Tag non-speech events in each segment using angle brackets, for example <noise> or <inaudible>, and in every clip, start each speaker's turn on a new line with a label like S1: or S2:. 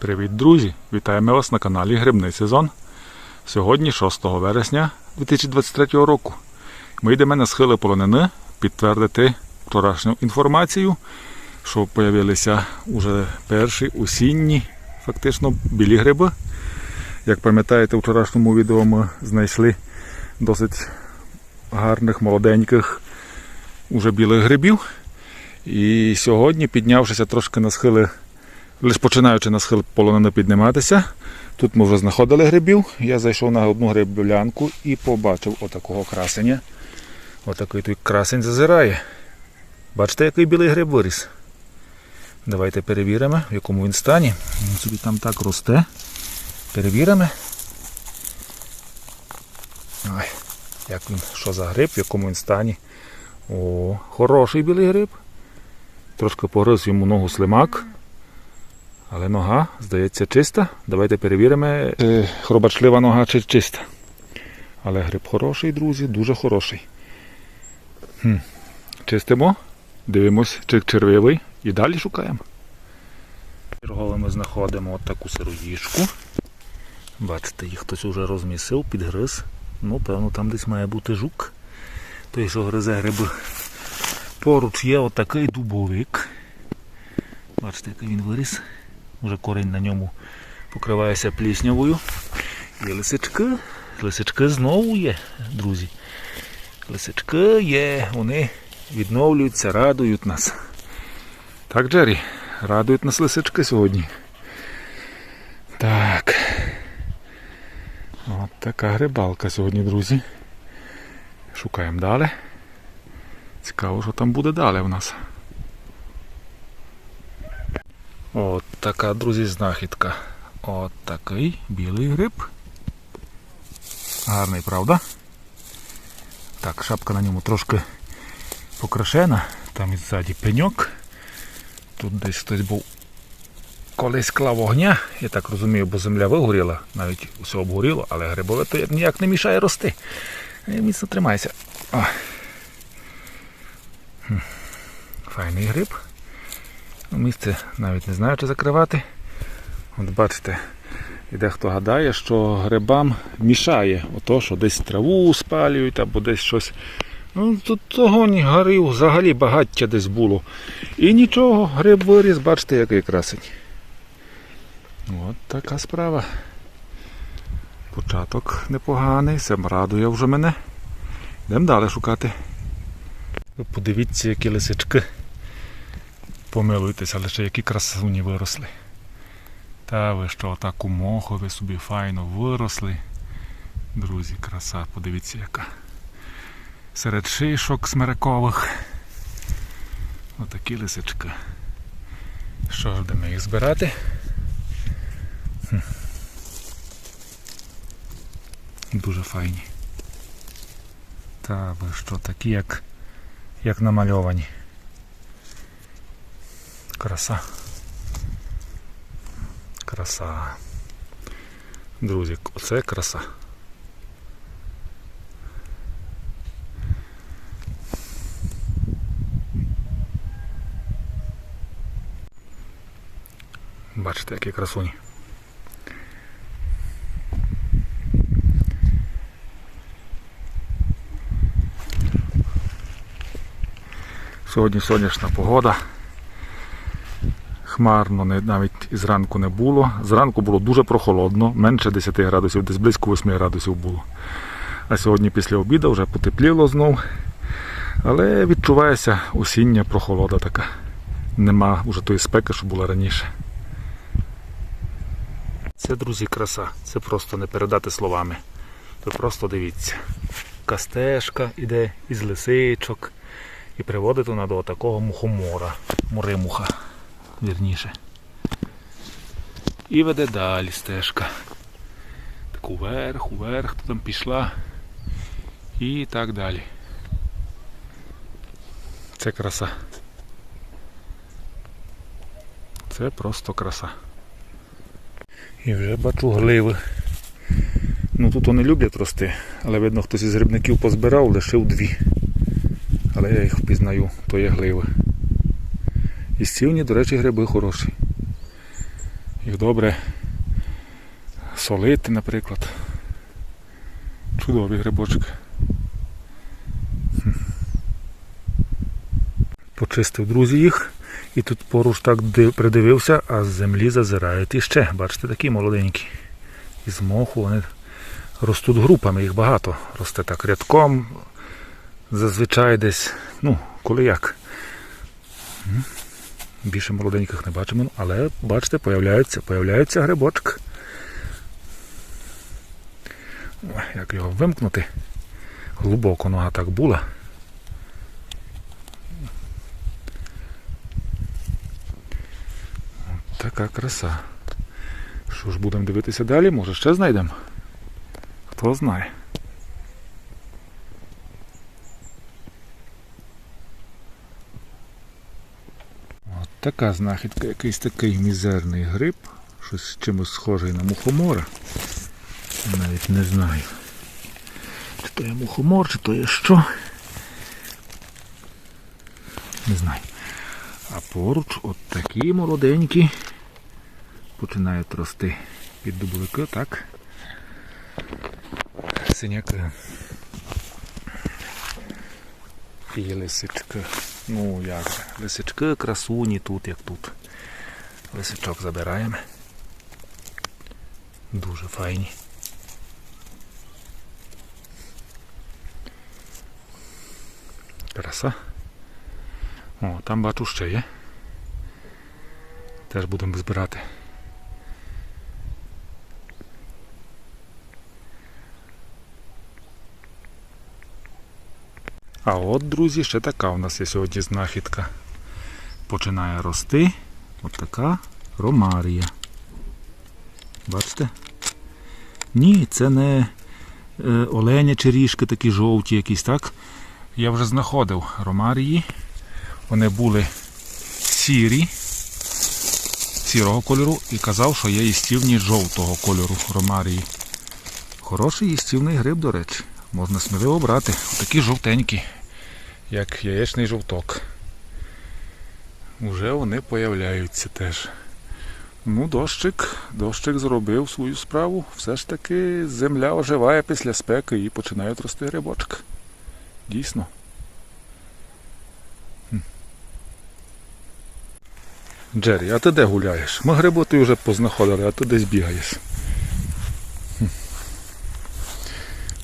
S1: Привіт, друзі! Вітаємо вас на каналі Грибний сезон. Сьогодні, 6 вересня 2023 року, ми йдемо на схили полонини підтвердити вчорашню інформацію, що з'явилися вже перші осінні, фактично, білі гриби. Як пам'ятаєте, у вчорашньому відео ми знайшли досить гарних, молоденьких, уже білих грибів. І сьогодні, піднявшися трошки на схили Лише починаючи на схил полонини підніматися, тут ми вже знаходили грибів. Я зайшов на одну гриблянку і побачив отакого красення. Отакий той красень зазирає. Бачите, який білий гриб виріс. Давайте перевіримо, в якому він стані. Він собі там так росте. Перевіримо. Ой, як він, що за гриб, в якому він стані. О, хороший білий гриб. Трошки погриз йому ногу слимак. Але нога, здається, чиста. Давайте перевіримо, е, хробачлива нога чи чиста. Але гриб хороший, друзі, дуже хороший. Хм. Чистимо, дивимось, чи червивий і далі шукаємо. Чергово ми знаходимо от таку сироїжку. Бачите, їх хтось вже розмісив, підгриз. Ну, певно, там десь має бути жук. Той, що гризе гриби. Поруч є отакий дубовик. Бачите, який він виріс. Вже корінь на ньому покривається пліснявою. Є лисички. Лисички знову є, друзі. Лисички є, вони відновлюються, радують нас. Так, Джері, радують нас лисички сьогодні. Так. От така грибалка сьогодні, друзі. Шукаємо далі. Цікаво, що там буде далі в нас. От така, друзі, знахідка. От такий білий гриб. Гарний, правда? Так, шапка на ньому трошки покрашена. Там і ззаді пеньок. Тут десь хтось був колись клав вогня, я так розумію, бо земля вигоріла, навіть усе обгоріло, але грибове то ніяк не мішає рости. І міцно тримайся. О. Файний гриб. Місце навіть не знаю, чи закривати. От бачите, і дехто гадає, що грибам мішає ото, що десь траву спалюють або десь щось. Ну, Тут того ні горів, взагалі багаття десь було. І нічого, гриб виріс, бачите, який красень. От така справа. Початок непоганий, це радує вже мене. Йдемо далі шукати. Подивіться, які лисички. Помилуйтеся, лише які красуні виросли. Та ви що, так у мохові собі файно виросли. Друзі, краса, подивіться яка. Серед шишок смерекових. Отакі лисички. Що ж, будемо їх збирати? Дуже файні. Та ви що, такі як, як намальовані. Краса. Краса. Друзі, оце краса. Бачите, які красуні. Сьогодні сонячна погода. Хмарно навіть зранку не було. Зранку було дуже прохолодно, менше 10 градусів, десь близько 8 градусів було. А сьогодні після обіду вже потепліло знов. Але відчувається осіння прохолода така. Нема вже тої спеки, що була раніше. Це, друзі, краса. Це просто не передати словами. Ви просто дивіться. Кастешка іде із лисичок. І приводить вона до такого мухомора. Муримуха вірніше. І веде далі стежка. Так уверх, уверх, то там пішла. І так далі. Це краса. Це просто краса. І вже бачу гливи. Ну тут вони люблять рости, але видно хтось із грибників позбирав, лишив дві. Але я їх впізнаю, то є гливи. І сівні, до речі, гриби хороші. Їх добре солити, наприклад. Чудові грибочки. Почистив, друзі, їх. І тут поруч так придивився, а з землі зазирають іще. Бачите, такі молоденькі. Із моху вони ростуть групами, їх багато. Росте так рядком. Зазвичай десь, ну, коли як. Більше молоденьких не бачимо, але бачите, появляються, появляються грибочки. Як його вимкнути? Глибоко нога так була. От Така краса. Що ж будемо дивитися далі? Може ще знайдемо? Хто знає. Така знахідка, якийсь такий мізерний гриб, щось чимось схожий на мухомора. Навіть не знаю. Чи то є мухомор, чи то є що. Не знаю. А поруч от такі молоденькі починають рости під дублики, так. Синяки. І лисички. Ну як же, лисички, красуні тут, як тут. Лисичок забираємо. Дуже файні. Краса. О, там бачу ще є. Теж будемо збирати. От, друзі, ще така у нас є сьогодні знахідка. Починає рости. От така ромарія. Бачите? Ні, це не е, оленя чи ріжки такі жовті якісь, так? Я вже знаходив ромарії. Вони були сірі, сірого кольору і казав, що є їстівні жовтого кольору ромарії. Хороший їстівний гриб, до речі. Можна сміливо брати. Такі жовтенькі, як яєчний жовток. Уже вони появляються теж. Ну, дощик, дощик зробив свою справу. Все ж таки земля оживає після спеки і починають рости грибочки. Дійсно. Джері, а ти де гуляєш? Ми гриботи вже познаходили, а ти десь бігаєш.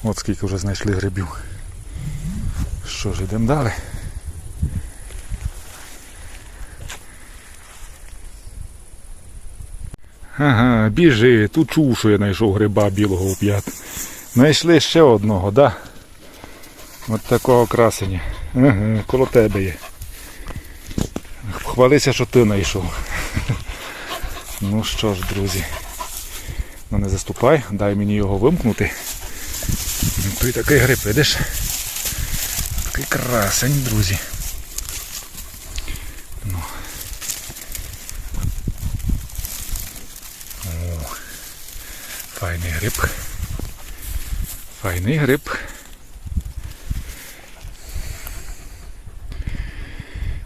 S1: От скільки вже знайшли грибів. Що ж, йдемо далі. Ага, біжи, тут чув, що я знайшов гриба білого у п'ят. Знайшли ще одного, да? От такого красення. Ага, коло тебе є. Хвалися, що ти знайшов. <laughs> Ну що ж, друзі. Ну не заступай, дай мені його вимкнути. Ну, Той такий гриб, видиш? Такий друзі. Ну. О, файний гриб. Файний гриб.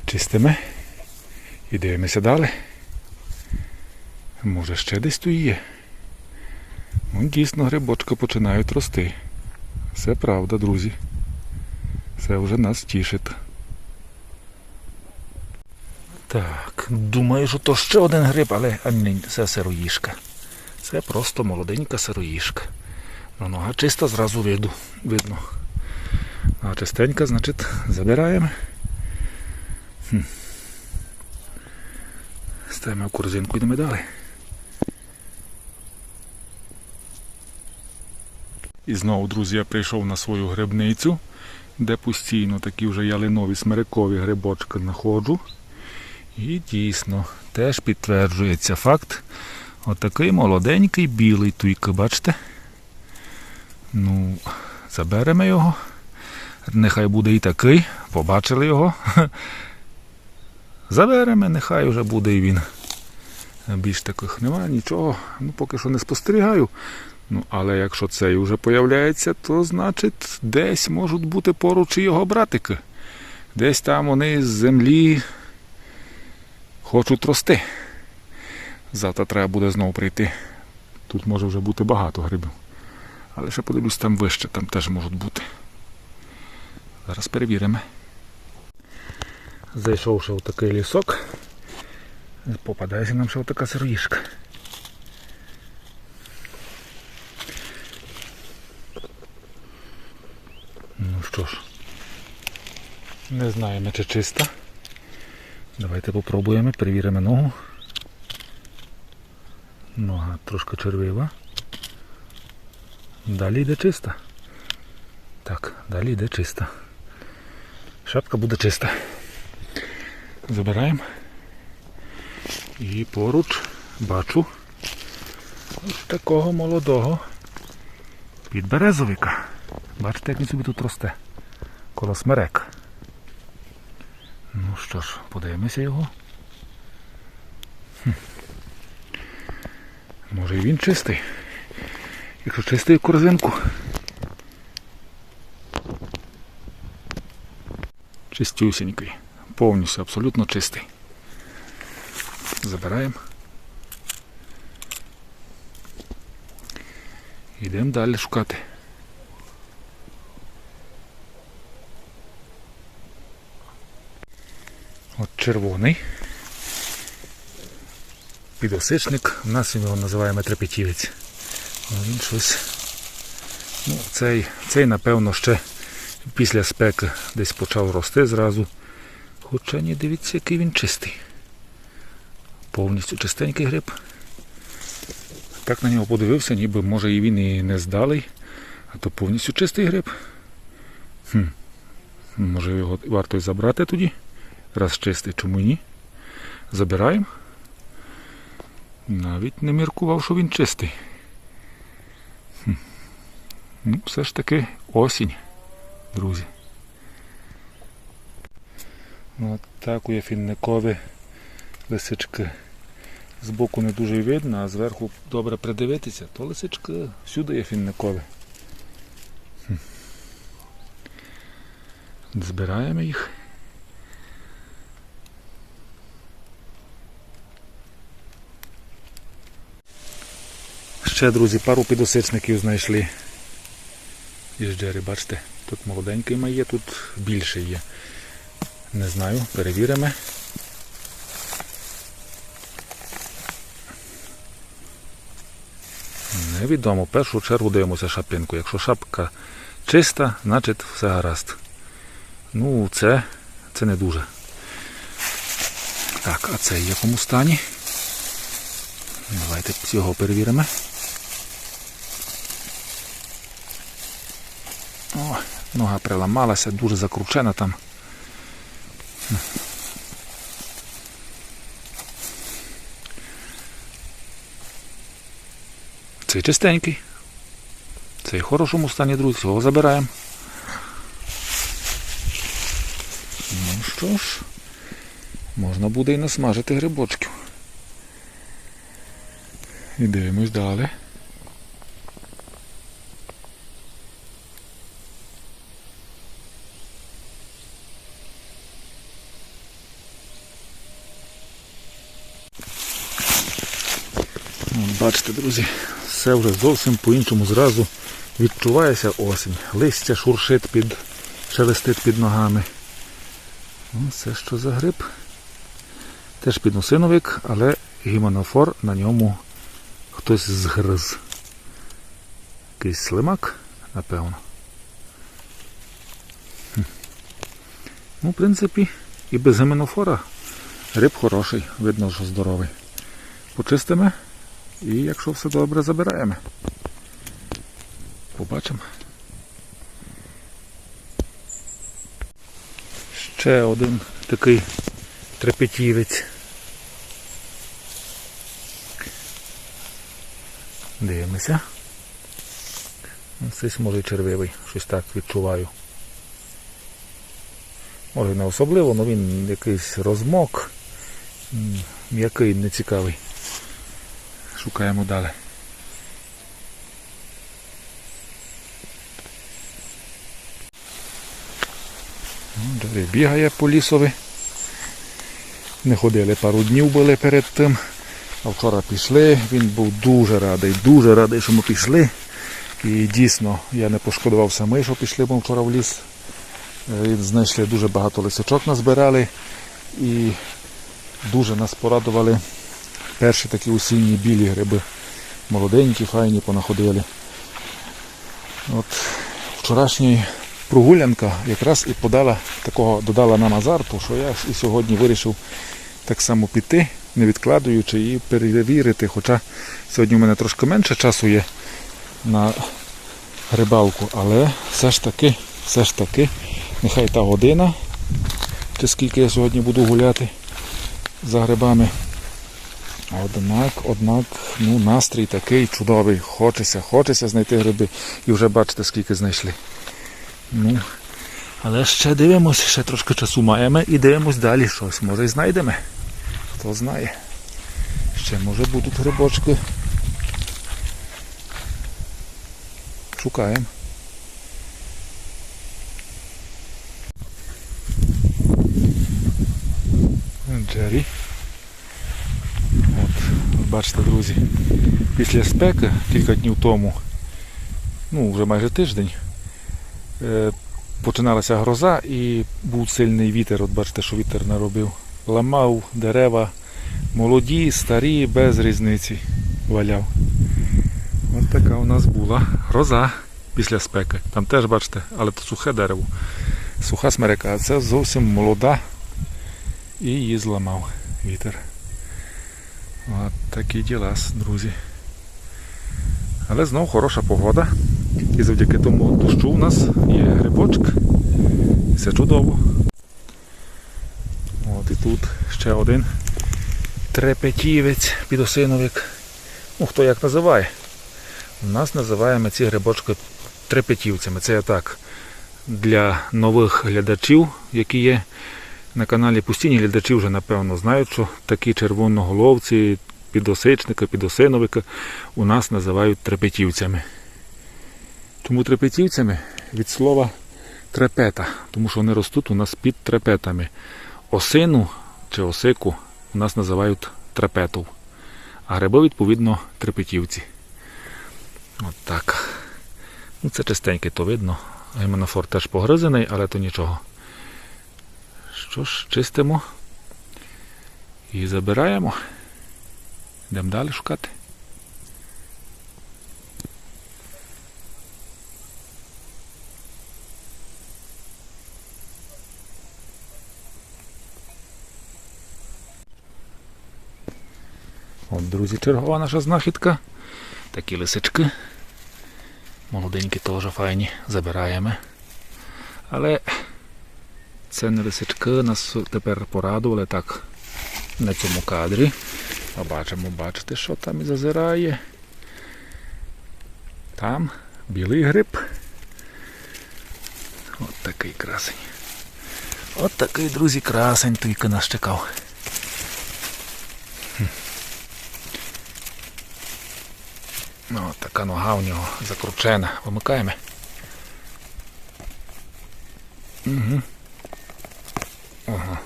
S1: Чистимо і дивимося далі. Може ще десь тут. Ну, дійсно грибочки починають рости. Це правда, друзі. Це вже нас тішить. Так, думаю, що то ще один гриб, але а ні, це сироїшка. Це просто молоденька сироїшка. Ну, нога чиста, зразу виду, видно. А чистенька, значить, забираємо. Хм. Ставимо в корзинку йдемо далі. І знову, друзі, я прийшов на свою грибницю, де постійно такі вже ялинові смирикові грибочки знаходжу. І дійсно теж підтверджується факт. Отакий молоденький білий туйка, бачите? Ну, заберемо його. Нехай буде і такий. Побачили його. <laughs> Заберемо, нехай вже буде і він. Більш таких немає нічого. Ну, поки що не спостерігаю. Ну, але якщо цей вже появляється, то значить десь можуть бути поруч і його братики. Десь там вони з землі хочуть рости. Завтра треба буде знову прийти. Тут може вже бути багато грибів. Але ще подивлюсь там вище, там теж можуть бути. Зараз перевіримо. Зайшовши в такий лісок, попадається нам ще така сироїшка. Ну що ж, не знаємо, чи чиста. Давайте попробуємо, перевіримо ногу. Нога трошки червива. Далі йде чиста. Так, далі йде чиста. Шапка буде чиста. Забираємо. І поруч бачу ось такого молодого підберезовика. Бачите, як він собі тут росте. Коло смерек. Ну що ж, подивимося його. Хм. Може і він чистий. Якщо чистий корзинку. Чистюсінький. Повністю абсолютно чистий. Забираємо. Йдемо далі шукати. Червоний. Підосичник. У нас його називаємо трепетівець. Він щось. Ну, цей, цей, напевно, ще після спеки десь почав рости зразу. Хоча ні, дивіться, який він чистий. Повністю чистенький гриб. Так на нього подивився, ніби може і він і не здалий, а то повністю чистий гриб. Хм. Може його варто і забрати тоді? Раз чистий, чому ні? Забираємо. Навіть не міркував, що він чистий. Хм. Ну, все ж таки осінь, друзі. Ну, от так у фінникові лисички. Збоку не дуже видно, а зверху добре придивитися, то лисички всюди є фінникові. Збираємо їх. Ще, друзі, пару підосичників знайшли. Із джери, бачите, тут молоденький має, тут більше є. Не знаю, перевіримо. Невідомо. В першу чергу дивимося шапинку. Якщо шапка чиста, значить все гаразд. Ну, це, це не дуже. Так, а це в якому стані? Давайте його перевіримо. О, нога приламалася, дуже закручена там. Цей чистенький. Цей в хорошому стані, друзі, його забираємо. Ну що ж, можна буде і насмажити грибочків. І дивимось далі. От Бачите, друзі, все вже зовсім по-іншому зразу відчувається осінь. Листя шуршить під, шелестить під ногами. Ось це що за гриб? Теж підносиновик, але гіманофор на ньому хтось згриз. Якийсь слимак, напевно. Хм. Ну, в принципі, і без гіманофора гриб хороший, видно, що здоровий. Почистимо і якщо все добре, забираємо. Побачимо. Ще один такий трепетівець. Дивимося. Цей може червивий, щось так відчуваю. Може не особливо, але він якийсь розмок, м'який, нецікавий. Шукаємо далі. Ну, Далі бігає по лісові. Не ходили пару днів були перед тим. А вчора пішли, він був дуже радий, дуже радий, що ми пішли. І дійсно, я не пошкодував самий, що пішли ми вчора в ліс. Е, Знайшли дуже багато лисичок назбирали і дуже нас порадували перші такі осінні білі гриби. Молоденькі, файні, понаходили. От вчорашня прогулянка якраз і подала такого, додала нам азарту, що я і сьогодні вирішив так само піти, не відкладуючи і перевірити. Хоча сьогодні в мене трошки менше часу є на рибалку, але все ж таки, все ж таки, нехай та година, чи скільки я сьогодні буду гуляти за грибами. Однак, однак, ну, настрій такий чудовий. Хочеться, хочеться знайти гриби. І вже бачите, скільки знайшли. Ну, але ще дивимось, ще трошки часу маємо і дивимось далі щось. Може і знайдемо. Хто знає. Ще може будуть грибочки. Шукаємо. Джері. Бачите, друзі, після спеки кілька днів тому, ну вже майже тиждень, е, починалася гроза і був сильний вітер. От бачите, що вітер наробив. Ламав дерева, молоді, старі, без різниці валяв. От така у нас була гроза після спеки. Там теж бачите, але то сухе дерево. Суха смерека, а це зовсім молода і її зламав вітер. От такі діла, друзі. Але знову хороша погода. І завдяки тому дощу у нас є грибочок. Все чудово. От і тут ще один трепетівець, підосиновик. Ну, хто як називає. У нас називаємо ці грибочки трепетівцями. Це так для нових глядачів, які є на каналі постійні глядачі вже напевно знають, що такі червоноголовці, підосичника, підосиновика у нас називають трепетівцями. Чому трепетівцями? Від слова трепета, тому що вони ростуть у нас під трепетами. Осину чи осику у нас називають трепетов, а гриби, відповідно, трепетівці. От так. Ну, це чистенький, то видно. Гемонофор теж погризений, але то нічого. Що ж, чистимо і забираємо. Йдемо далі шукати. От, друзі, чергова наша знахідка. Такі лисички. Молоденькі теж файні, забираємо. Але це лисички, нас тепер порадували так на цьому кадрі. А бачимо, бачите, що там і зазирає. Там білий гриб. От такий красень. От такий, друзі, красень тільки нас чекав. Ну, от така нога у нього закручена. Вимикаємо. Угу. Ага.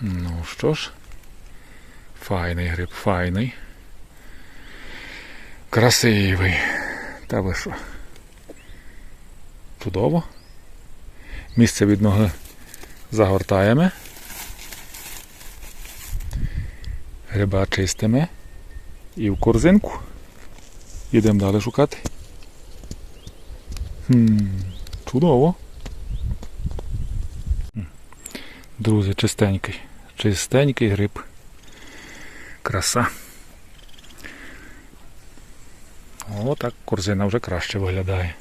S1: Ну що ж, файний гриб, файний. Красивий. Та ви що? Чудово. Місце від ноги загортаємо. Гриба чистимо. І в корзинку. Йдемо далі шукати. Хм, чудово. Друзі, чистенький. Чистенький гриб. Краса. О, так корзина вже краще виглядає.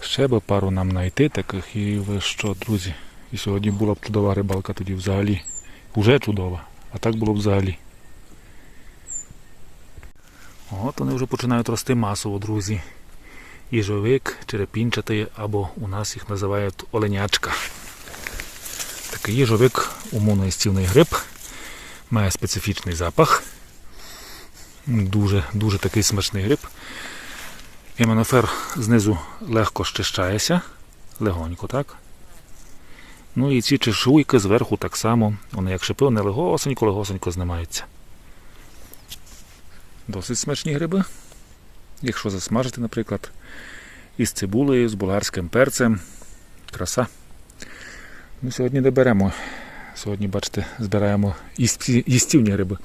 S1: Ще би пару нам знайти таких і ви що, друзі. І сьогодні була б чудова рибалка тоді взагалі. Уже чудова, а так було б взагалі. От вони вже починають рости масово, друзі. Їжовик, черепінчатий, або у нас їх називають оленячка. Такий їжовик умовно-істівний гриб, має специфічний запах. Дуже дуже такий смачний гриб. Іменофер знизу легко щищається, легонько, так? Ну і ці чешуйки зверху так само. Вони як шипи, вони легосенько, легосенько знімаються. Досить смачні гриби. Якщо засмажити, наприклад, із цибулею, з болгарським перцем. Краса. Ну, сьогодні не беремо. Сьогодні, бачите, збираємо їсті- їстівні гриби.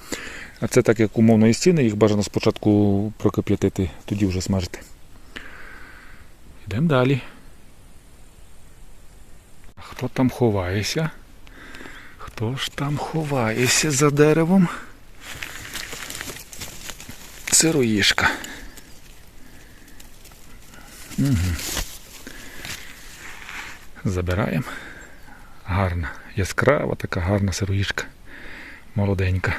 S1: А це так як умовно їстівні, їх бажано спочатку прокип'ятити, тоді вже смажити. Йдемо далі. Хто там ховається? Хто ж там ховається за деревом? Сироїшка. Угу. Забираємо. Гарна, яскрава така гарна сироїшка. Молоденька.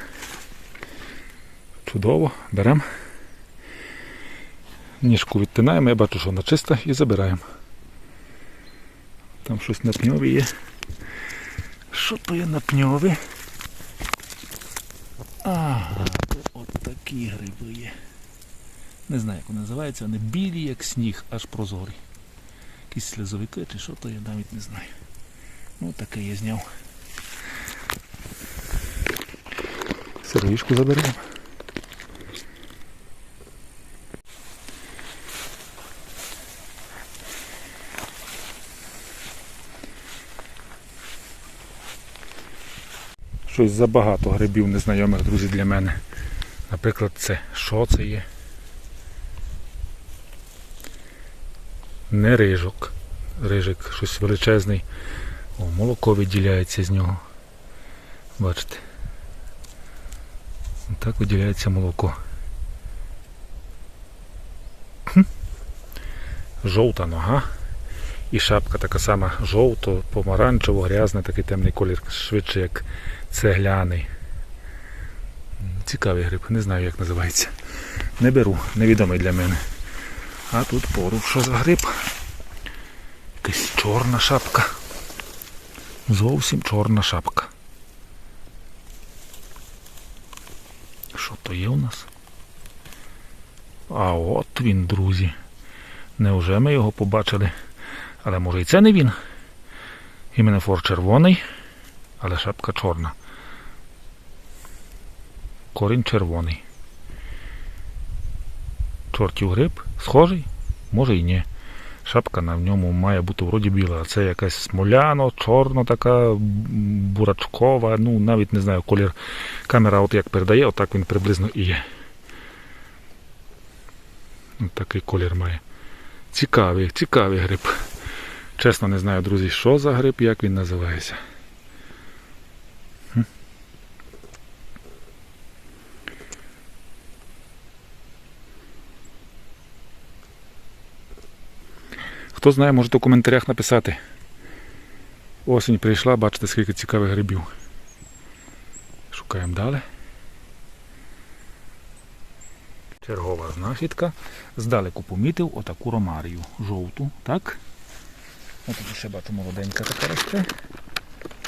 S1: Чудово, беремо. Ніжку відтинаємо, я бачу, що вона чиста і забираємо. Там щось на пньові є. Що то є на пньові? Ага, от такі гриби є. Не знаю, як вони називаються, вони білі, як сніг, аж прозорі. Якісь сльозовики чи що то я навіть не знаю. Ну таке я зняв. Сироїшку заберемо. Щось забагато грибів незнайомих, друзі, для мене. Наприклад, це. Що це є? Не рижок. Рижик, щось величезний. О, молоко відділяється з нього. Бачите. Так виділяється молоко. Жовта нога. І шапка така сама жовто, помаранчево, грязна, такий темний колір, швидше як цегляний. Цікавий гриб, не знаю як називається. Не беру, невідомий для мене. А тут поруч що за гриб? Якась чорна шапка. Зовсім чорна шапка. Що то є у нас? А от він, друзі. Невже ми його побачили? Але може і це не він. Іменефор червоний, але шапка чорна. Корінь червоний. Чортів гриб схожий? Може і ні. Шапка на ньому має бути вроді біла, це якась смоляно, чорна така, бурачкова, ну навіть не знаю, колір камера от як передає, отак він приблизно і є. От такий колір має. Цікавий, цікавий гриб. Чесно не знаю, друзі, що за гриб, як він називається. Хто знає, можете у коментарях написати. Осінь прийшла, бачите, скільки цікавих грибів. Шукаємо далі. Чергова знахідка. Здалеку помітив отаку ромарію. Жовту, так? Ось тут ще бачу молоденька така росте.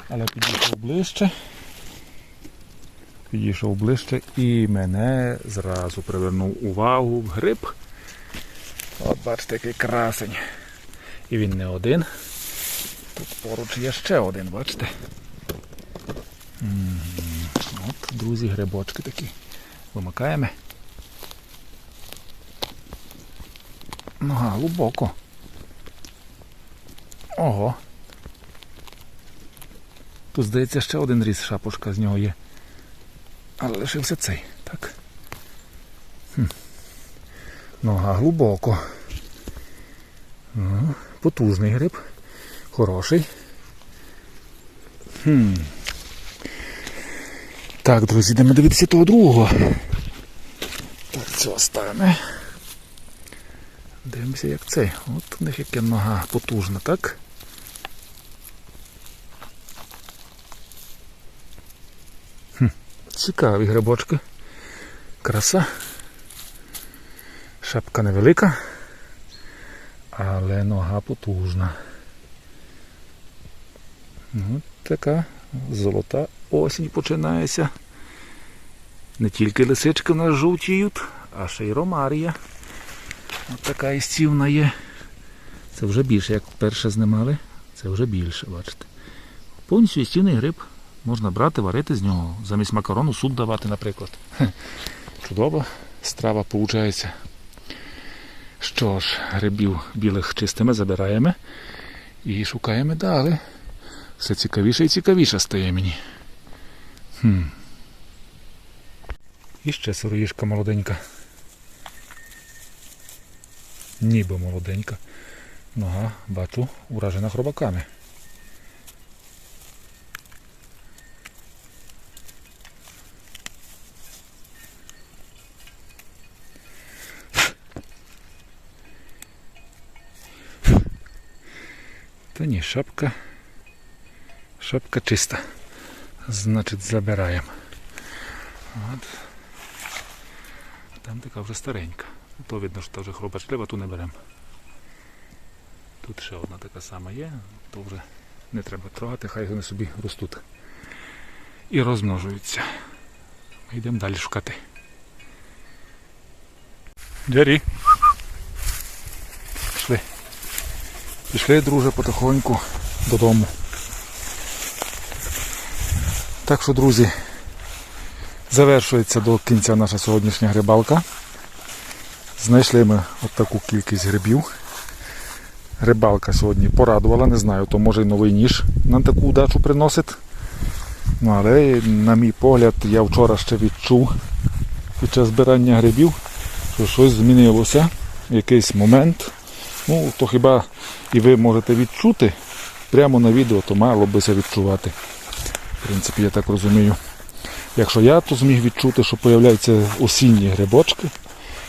S1: Але підійшов ближче. Підійшов ближче і мене зразу привернув увагу в гриб. От бачите, який красень. І він не один. Тут поруч є ще один, бачите? М, От, друзі, грибочки такі. Вимикаємо. Нога глибоко. Ого. Тут, здається, ще один різ шапочка з нього є. Але лишився цей, так? Хм. Нога глибоко. Потужний гриб. Хороший. Хм. Так, друзі, йдемо дивитися того другого. Так, цього ставимо. Дивимося, як цей. От у них яка нога потужна, так? Хм, цікаві грибочки. Краса. Шапка невелика, але нога потужна. Ну, така золота осінь починається. Не тільки лисички в нас жовтіють, а ще й ромарія. От така істівна є. Це вже більше, як перше знімали. Це вже більше, бачите. Повністю їстівний гриб. Можна брати, варити з нього. Замість макарону суп давати, наприклад. Хе, Чудова страва виходить. Що ж, грибів білих чистими забираємо і шукаємо далі. Все цікавіше і цікавіше стає мені. Хм. І ще сироїжка молоденька. Ніби молоденька. Нога, бачу, уражена хробаками. Та ні, шапка. Шапка чиста. Значить, забираємо. От. Там така вже старенька. То видно, що вже хробачлива, ту не беремо. Тут ще одна така сама є, то вже не треба трогати, хай вони собі ростуть. І розмножуються. Ми йдемо далі шукати. Джері. Пішли. Пішли, друже, потихоньку додому. Так що, друзі, завершується до кінця наша сьогоднішня грибалка. Знайшли ми от таку кількість грибів. Рибалка сьогодні порадувала, не знаю, то може й новий ніж нам таку удачу приносить. Ну, але, на мій погляд, я вчора ще відчув під час збирання грибів, що щось змінилося, якийсь момент. Ну, то хіба і ви можете відчути прямо на відео, то мало би це відчувати. В принципі, я так розумію. Якщо я то зміг відчути, що появляються осінні грибочки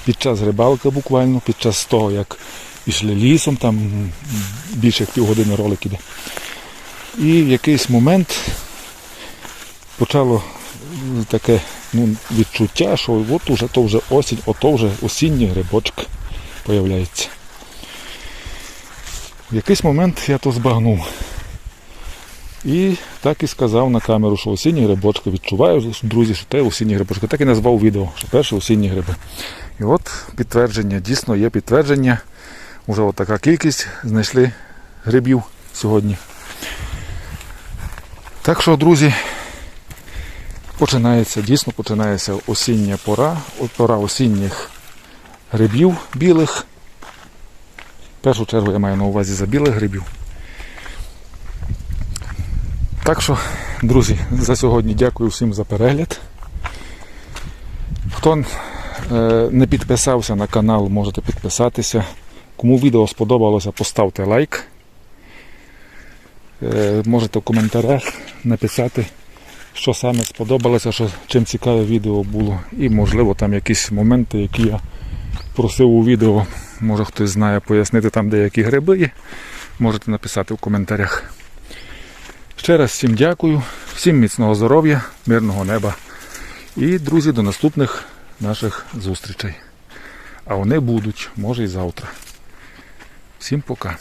S1: під час рибалки буквально, під час того, як пішли лісом, там більше як півгодини ролик іде. І в якийсь момент почало таке ну, відчуття, що от уже то вже осінь, ото вже осінні грибочки появляються. В якийсь момент я то збагнув. І так і сказав на камеру, що осінні грибочки відчуваю, друзі, що те осінні грибочки. Так і назвав відео, що перші осінні гриби. І от підтвердження, дійсно є підтвердження. Уже от така кількість знайшли грибів сьогодні. Так що, друзі, починається, дійсно починається осіння пора, пора осінніх грибів білих. В першу чергу я маю на увазі за білих грибів. Так що, друзі, за сьогодні дякую всім за перегляд. Хто е, не підписався на канал, можете підписатися. Кому відео сподобалося, поставте лайк. Е, можете в коментарях написати, що саме сподобалося, що, чим цікаве відео було. І можливо там якісь моменти, які я просив у відео. Може хтось знає пояснити там деякі гриби є. Можете написати в коментарях. Ще раз всім дякую, всім міцного здоров'я, мирного неба. І, друзі, до наступних наших зустрічей. А вони будуть, може і завтра. Всім пока.